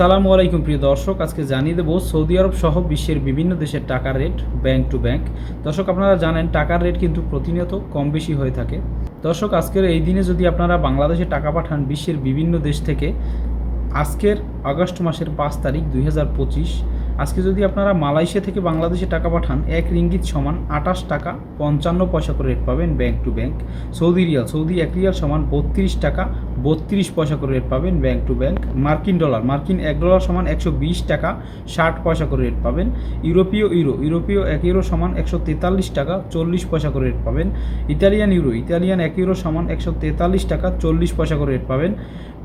আসসালামু আলাইকুম প্রিয় দর্শক, আজকে জানিয়ে দেবো সৌদি আরব সহ বিশ্বের বিভিন্ন দেশের টাকার রেট ব্যাংক টু ব্যাংক। দর্শক, আপনারা জানেন টাকার রেট কিন্তু প্রতিনিয়ত কম বেশি হয়ে থাকে। দর্শক, আজকের এই দিনে যদি আপনারা বাংলাদেশে টাকা পাঠান বিশ্বের বিভিন্ন দেশ থেকে, আজকের আগস্ট মাসের পাঁচ তারিখ দুই হাজার পঁচিশ আজকে যদি আপনারা মালয়েশিয়া থেকে বাংলাদেশে টাকা পাঠান, এক রিঙ্গিত সমান আটাশ টাকা পঞ্চান্ন পয়সা করে রেট পাবেন bank to bank Saudi riyal, Saudi এক রিয়াল সমান বত্রিশ টাকা বত্রিশ পয়সা করে রেট পাবেন ব্যাংক টু ব্যাংক মার্কিন ডলার, মার্কিন এক ডলার সমান একশো বিশ টাকা ষাট পয়সা করে রেট পাবেন। ইউরোপীয় ইউরো, ইউরোপীয় এক ইউরো সমান একশো তেতাল্লিশ টাকা চল্লিশ পয়সা করে রেট পাবেন। ইতালিয়ান ইউরো, ইতালিয়ান এক ইউরো সমান একশো তেতাল্লিশ টাকা চল্লিশ পয়সা করে রেট পাবেন।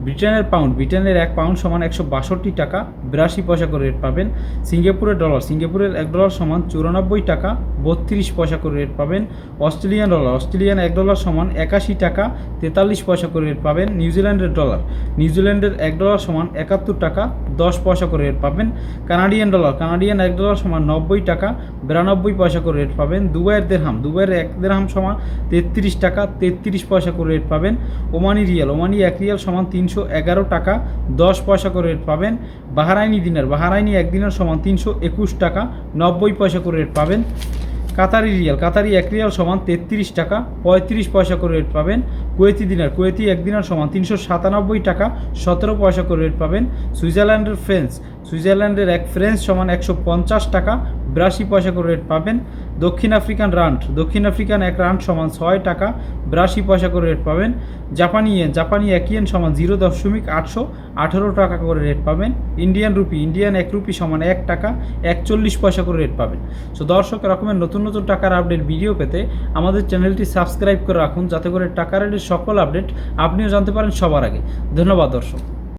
ব্রিটেনের পাউন্ড ব্রিটেনের এক পাউন্ড সমান একশো বাষট্টি টাকা বিরাশি পয়সা করে রেট পাবেন। সিঙ্গাপুরের ডলার। সিঙ্গাপুরের এক ডলার সমান চুরানব্বই টাকা, বত্রিশ পয়সা করে রেট পাবেন। Australian dollar. অস্ট্রেলিয়ান এক ডলার সমান একাশি টাকা, তেতাল্লিশ পয়সা করে রেট পাবেন নিউজিল্যান্ডের ডলার। নিউজিল্যান্ডের এক ডলার সমান একাত্তর টাকা দশ পয়সা করে রেট পাবেন। কানাডিয়ান ডলার কানাডিয়ান এক ডলার সমান নব্বই টাকা, বিরানব্বই পয়সা করে রেট পাবেন। দুবাইয়ের দেড়হাম দুবাইয়ের এক দেড়হাম সমান তেত্রিশ টাকা, তেত্রিশ পয়সা করে রেট পাবেন। ওমানি রিয়াল, ওমানি এক রিয়াল সমান তিনশো এগারো টাকা, দশ পয়সা করে রেট পাবেন। বাহারাইনি দিনার, বাহারাইনি এক দিনের সমান তিনশো একুশ টাকা, নব্বই পয়সা করে রেট পাবেন। কাতারি রিয়াল। কাতারি এক রিয়াল সমান তেত্রিশ টাকা, পঁয়ত্রিশ পয়সা করে রেট পাবেন। কুয়েতি দিনার, কুয়েতি এক দিনার সমান তিনশো সাতানব্বই টাকা, সতেরো পয়সা করে রেট পাবেন সুইজারল্যান্ডের ফ্রেন্স। সুইজারল্যান্ডের এক ফ্রেন্স সমান একশো পঞ্চাশ টাকা, বিরাশি পয়সা করে রেট পাবেন। দক্ষিণ আফ্রিকান রান্ড। দক্ষিণ আফ্রিকান এক রান্ড সমান ছয় টাকা, বিরাশি পয়সা করে রেট পাবেন। জাপানি ইয়েন, জাপানি এক ইয়েন সমান জিরো দশমিক আটশো আঠেরো টাকা করে রেট পাবেন। ইন্ডিয়ান রুপি, ইন্ডিয়ান এক রুপি সমান এক টাকা, একচল্লিশ পয়সা করে রেট পাবেন। সো দর্শক, এরকমের নতুন নতুন টাকার আপডেট ভিডিও পেতে আমাদের চ্যানেলটি সাবস্ক্রাইব করে রাখুন, যাতে করে টাকা রেটের সকল আপডেট আপনিও জানতে পারেন সবার আগে। ধন্যবাদ দর্শক।